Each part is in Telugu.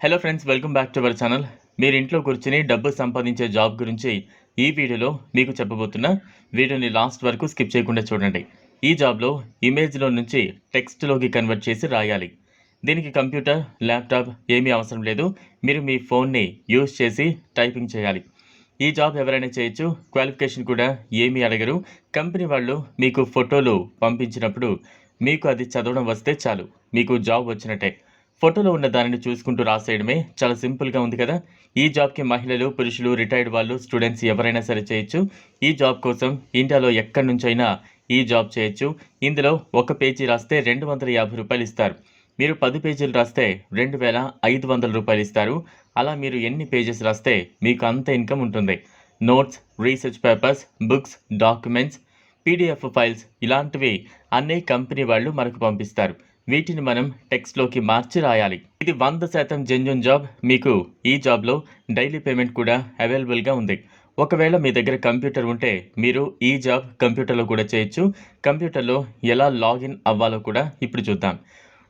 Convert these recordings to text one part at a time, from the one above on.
Hello friends welcome back to our channel మీరు ఇంట్లో కూర్చుని డబ్బు సంపాదించే జాబ్ గురించి ఈ వీడియోలో మీకు చెప్పబోతున్న వీడియోని లాస్ట్ వరకు స్కిప్ చేయకుండా చూడండి. ఈ జాబ్లో ఇమేజ్లో నుంచి టెక్స్ట్లోకి కన్వర్ట్ చేసి రాయాలి. దీనికి కంప్యూటర్ ల్యాప్టాప్ ఏమీ అవసరం లేదు. మీరు మీ ఫోన్ని యూజ్ చేసి టైపింగ్ చేయాలి. ఈ జాబ్ ఎవరైనా చేయొచ్చు. క్వాలిఫికేషన్ కూడా ఏమీ అడగరు. కంపెనీ వాళ్ళు మీకు ఫోటోలు పంపించినప్పుడు మీకు అది చదవడం వస్తే చాలు. మీకు జాబ్ వచ్చినట్టే. ఫోటోలో ఉన్న దానిని చూసుకుంటూ రాసేయడమే చాలా సింపుల్గా ఉంది కదా. ఈ జాబ్కి మహిళలు పురుషులు రిటైర్డ్ వాళ్ళు స్టూడెంట్స్ ఎవరైనా సరే చేయొచ్చు. ఈ జాబ్ కోసం ఇండియాలో ఎక్కడి నుంచైనా ఈ జాబ్ చేయొచ్చు. ఇందులో ఒక పేజీ రాస్తే రెండు వందల యాభై రూపాయలు ఇస్తారు. మీరు పది పేజీలు రాస్తే రెండు వేల ఐదు వందల రూపాయలు ఇస్తారు. అలా మీరు ఎన్ని పేజెస్ రాస్తే మీకు అంత ఇన్కమ్ ఉంటుంది. Notes research papers books documents PDF files ఇలాంటివి అన్ని కంపెనీ వాళ్ళు మనకు పంపిస్తారు. వీటిని మనం టెక్స్ట్లోకి మార్చి రాయాలి. ఇది వంద శాతం జెన్యున్ జాబ్ మీకు ఈ జాబ్లో డైలీ పేమెంట్ కూడా అవైలబుల్గా ఉంది. ఒకవేళ మీ దగ్గర కంప్యూటర్ ఉంటే మీరు ఈ జాబ్ కంప్యూటర్లో కూడా చేయొచ్చు. కంప్యూటర్లో ఎలా లాగిన్ అవ్వాలో కూడా ఇప్పుడు చూద్దాం.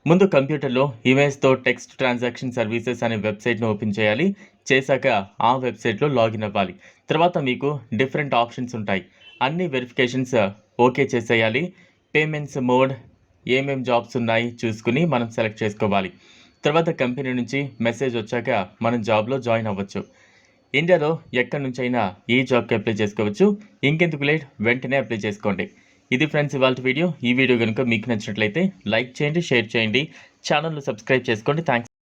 ముందు కంప్యూటర్లో ఇమేజ్తో టెక్స్ట్ ట్రాన్సాక్షన్ సర్వీసెస్ అనే వెబ్సైట్ను ఓపెన్ చేయాలి. చేశాక ఆ వెబ్సైట్లో లాగిన్ అవ్వాలి. తర్వాత మీకు డిఫరెంట్ ఆప్షన్స్ ఉంటాయి. అన్ని వెరిఫికేషన్స్ ఓకే uh, చేసేయాలి. పేమెంట్స్ మోడ్ ఏమేం జాబ్స్ ఉన్నాయి చూసుకుని మనం సెలెక్ట్ చేసుకోవాలి. తర్వాత కంపెనీ నుంచి మెసేజ్ వచ్చాక మనం జాబ్లో జాయిన్ అవ్వచ్చు. ఇండియాలో ఎక్కడి నుంచైనా ఈ జాబ్కి అప్లై చేసుకోవచ్చు. ఇంకెందుకు లేట్ వెంటనే అప్లై చేసుకోండి. ఇది ఫ్రెండ్స్ ఇవాళ వీడియో ఈ వీడియో కనుక మీకు నచ్చినట్లయితే లైక్ చేయండి షేర్ చేయండి. ఛానల్ను సబ్స్క్రైబ్ చేసుకోండి. థ్యాంక్స్